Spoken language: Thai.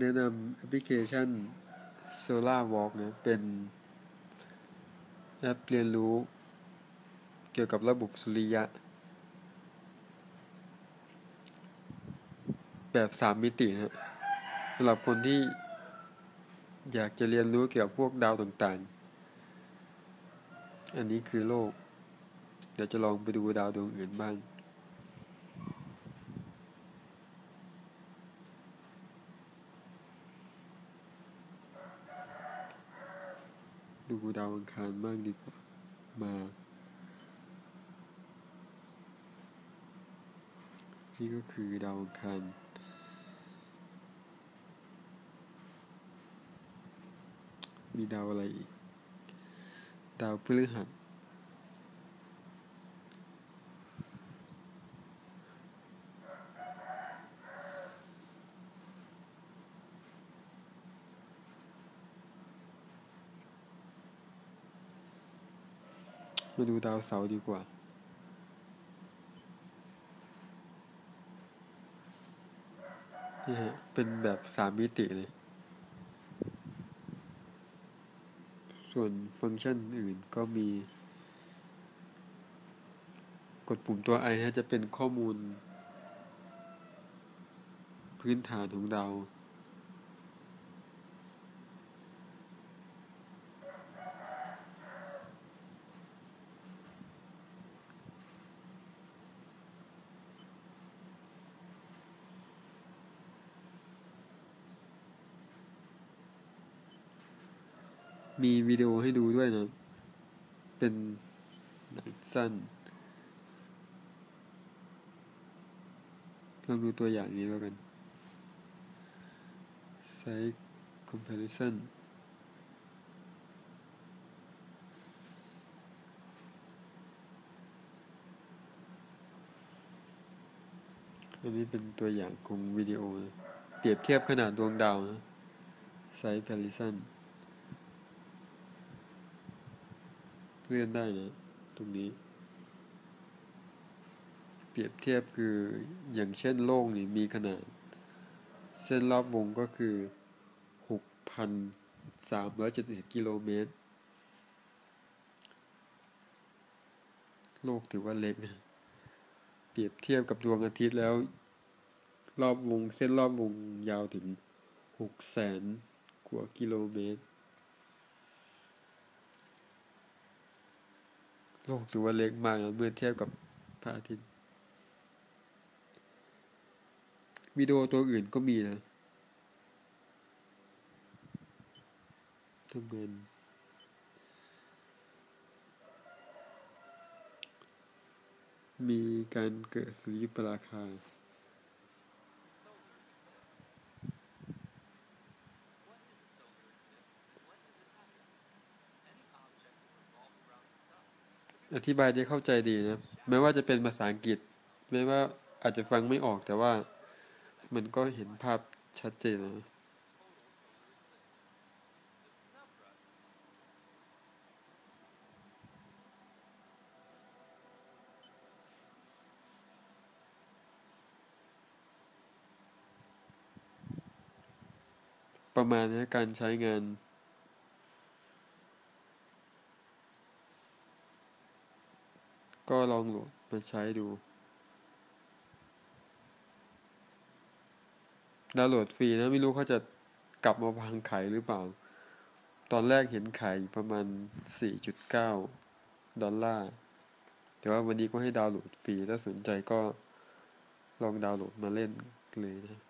แนะนำแอปพลิเคชัน Solar Walk นะเป็นแอปเรียนรู้เกี่ยวกับระบบสุริยะ แบบสามมิตินะสำหรับคนที่อยากจะเรียนรู้เกี่ยวกับพวกดาวต่างๆ อันนี้คือโลก เดี๋ยวจะลองไปดูดาวดวงอื่นบ้าง ดูดาวอังคารบ้างดีกว่า มา นี่ก็คือดาวอังคารมีดาวอะไรอีก ดาวพฤหัส มาดูดาวเสาร์ดีกว่า นี่ฮะ เป็นแบบสามมิติเลย ส่วนฟังก์ชันอื่นก็มี กดปุ่มตัว I ฮะจะเป็นข้อมูล พื้นฐานของดาว มีวิดีโอให้ดูด้วยนะ เป็นหนังสั้น ลองดูตัวอย่างนี้แล้วกัน Size Comparison อันนี้เป็นตัวอย่างของวิดีโอนะเปรียบเทียบขนาดดวงดาวนะ Size Comparison เลื่อนได้นะตรงนี้ เปรียบเทียบคืออย่างเช่นโลกนี่มีขนาด เส้นรอบวงก็คือหกพันสามร้อยเจ็ดสิบกิโลเมตร โลกถือว่าเล็กนะเปรียบเทียบกับดวงอาทิตย์แล้ว รอบวงเส้นรอบวงยาวถึงหกแสนกว่ากิโลเมตร โลกถือว่าเล็กมากนะเมื่อเทียบกับพระอาทิตย์วิดีโอตัวอื่นก็มีนะทำงานมีการเกิดสุริยุปราคา อธิบายได้เข้าใจดีนะแม้ว่าจะเป็นภาษาอังกฤษ แม้ว่าอาจจะฟังไม่ออกแต่ว่า มันก็เห็นภาพชัดเจนนะประมาณนี้การใช้งาน ก็ลองโหลดมาใช้ดู ดาวน์โหลดฟรีนะ ไม่รู้เขาจะกลับมาวางขายหรือเปล่า ตอนแรกเห็นขายประมาณ 4.9 ดอลลาร์ แต่ว่าวันนี้ก็ให้ดาวน์โหลดฟรี ถ้าสนใจก็ลองดาวน์โหลดมาเล่นเลยนะ